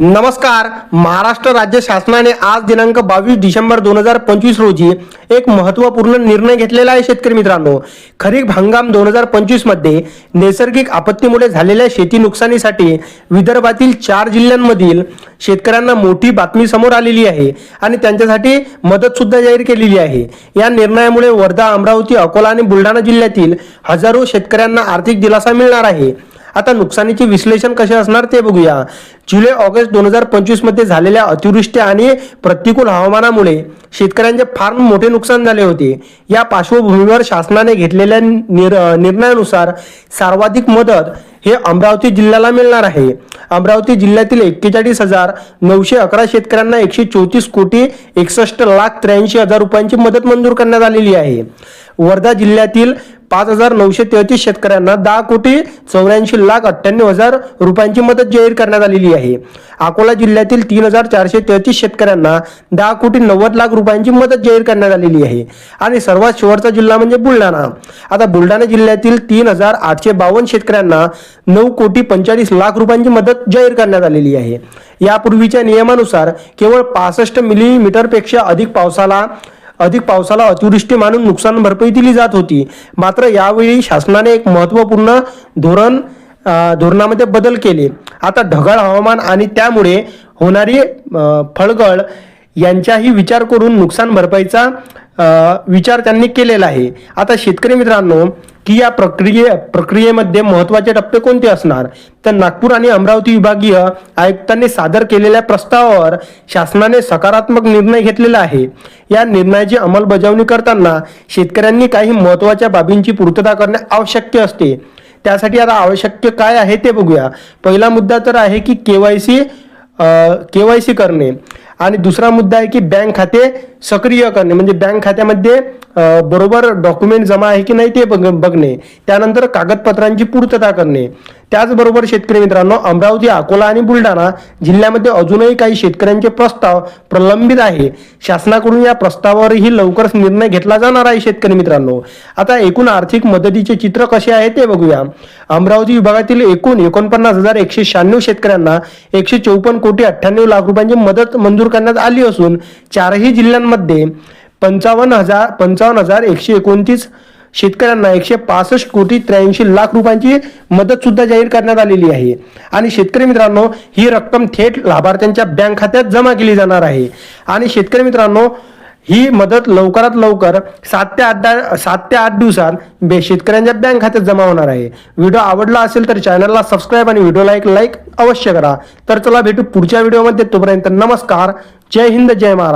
नमस्कार महाराष्ट्र राज्य शासनाने आज दिनांक बावीस डिसेंबर दोन हजार पंचवीस रोजी एक महत्त्वपूर्ण निर्णय घेतलेला आहे शेतकरी मित्रांनो. खरीप हंगाम दोन हजार पंचवीसमध्ये नैसर्गिक आपत्तीमुळे झालेल्या शेती नुकसानीसाठी विदर्भातील चार जिल्ह्यांमधील शेतकऱ्यांना मोठी बातमी समोर आलेली आहे आणि त्यांच्यासाठी मदत सुद्धा जाहीर केलेली आहे. या निर्णयामुळे वर्धा अमरावती अकोला आणि बुलढाणा जिल्ह्यातील हजारो शेतकऱ्यांना आर्थिक दिलासा मिळणार आहे. आता नुकसानीचे विश्लेषण कसे असणार ते बघूया. जुलै ऑगस्ट दोन हजार पंचवीसमध्ये झालेल्या अतिवृष्टी आणि प्रतिकूल हवामानामुळे शेतकऱ्यांचे फार मोठे नुकसान झाले होते. या पार्श्वभूमीवर शासनाने घेतलेल्या निर निर्णयानुसार सर्वाधिक मदत हे अमरावती जिल्ह्याला मिळणार आहे. अमरावती जिल्ह्यातील एक्केचाळीस हजार नऊशे अकरा शेतकऱ्यांना एकशे चौतीस कोटी एकसष्ट लाख त्र्याऐंशी हजार रुपयांची मदत मंजूर करण्यात आलेली आहे. वर्धा जिल्ह्यातील पाच हजार नऊशे तेहतीस शेतकऱ्यांना दहा कोटी चौऱ्याऐंशी लाख अठ्ठ्याण्णव हजार रुपयांची मदत जाहीर करण्यात आलेली आहे. अकोला जिल्ह्यातील तीन हजार चारशे तेहतीस शेतकऱ्यांना दहा कोटी नव्वद लाख रुपयांची मदत जाहीर करण्यात आलेली आहे. आणि सर्वात शेवटचा जिल्हा म्हणजे बुलढाणा. आता बुलढाणा जिल्ह्यातील तीन हजार आठशे बावन्न शेतकऱ्यांना नऊ कोटी पंचेचाळीस लाख रुपयांची मदत जाहीर करण्यात आलेली आहे. यापूर्वीच्या नियमानुसार केवळ पासष्ट मिलीमीटरपेक्षा अधिक पावसाला अधिक पावसाला अतिवृष्टी मानून नुकसान भरपाई दिली जात होती. मात्र यावेळी शासनाने एक महत्त्वपूर्ण धोरण धोरणामध्ये बदल केले. आता ढगाळ हवामान आणि त्यामुळे होणारी फळगळ यांचाही विचार करून नुकसान भरपाईचा विचार त्यांनी केलेला आहे. आता शेतकरी मित्रांनो की या प्रक्रिये प्रक्रियेमध्ये महत्त्वाचे टप्पे कोणते असणार? तर नागपूर आणि अमरावती विभागीय आयुक्तांनी सादर केलेल्या प्रस्तावावर शासनाने सकारात्मक निर्णय घेतलेला आहे. या निर्णयाची अंमलबजावणी करताना शेतकऱ्यांनी काही महत्त्वाच्या बाबींची पूर्तता करणे आवश्यक असते. त्यासाठी आता आवश्यक काय आहे ते बघूया. पहिला मुद्दा तर आहे की केवायसी केवायसी करणे. आणि दुसरा मुद्दा आहे की बँक खाते सक्रिय करणे म्हणजे बँक खात्यामध्ये बरोबर डॉक्युमेंट जमा आहे की नाही ते बघ बघणे. त्यानंतर कागदपत्रांची पूर्तता करणे. त्याचबरोबर शेतकरी मित्रांनो अमरावती अकोला आणि बुलढाणा जिल्ह्यामध्ये अजूनही काही शेतकऱ्यांचे प्रस्ताव प्रलंबित आहे. शासनाकडून या प्रस्तावावरही लवकरच निर्णय घेतला जाणार आहे शेतकरी मित्रांनो. आता एकूण आर्थिक मदतीचे चित्र कसे आहे ते बघूया. अमरावती विभागातील एकूण एकोणपन्नास हजार एकशे शहाण्णव शेतकऱ्यांना एकशे चौपन्न कोटी अठ्ठ्याण्णव लाख रुपयांची मदत मंजूर करण्यात आली असून चारही जिल्ह्यांमध्ये पंचावन्न हजार पंचावन्न हजार एकशे एकोणतीस शेतकऱ्यांना एकशे पासष्ट कोटी त्र्याऐंशी लाख रुपयांची मदत सुद्धा जाहीर करण्यात आलेली आहे. आणि शेतकरी मित्रांनो ही रक्कम थेट लाभार्थ्यांच्या बँक खात्यात जमा केली जाणार आहे. आणि शेतकरी मित्रांनो ही मदत लवकरात लवकर सात ते आठ सात ते आठ दिवसात शेतकऱ्यांच्या बँक खात्यात जमा होणार आहे. व्हिडिओ आवडला असेल तर चॅनलला सबस्क्राईब आणि व्हिडिओला एक लाईक अवश्य करा. तर चला भेटू पुढच्या व्हिडिओमध्ये. तोपर्यंत नमस्कार. जय हिंद जय महाराज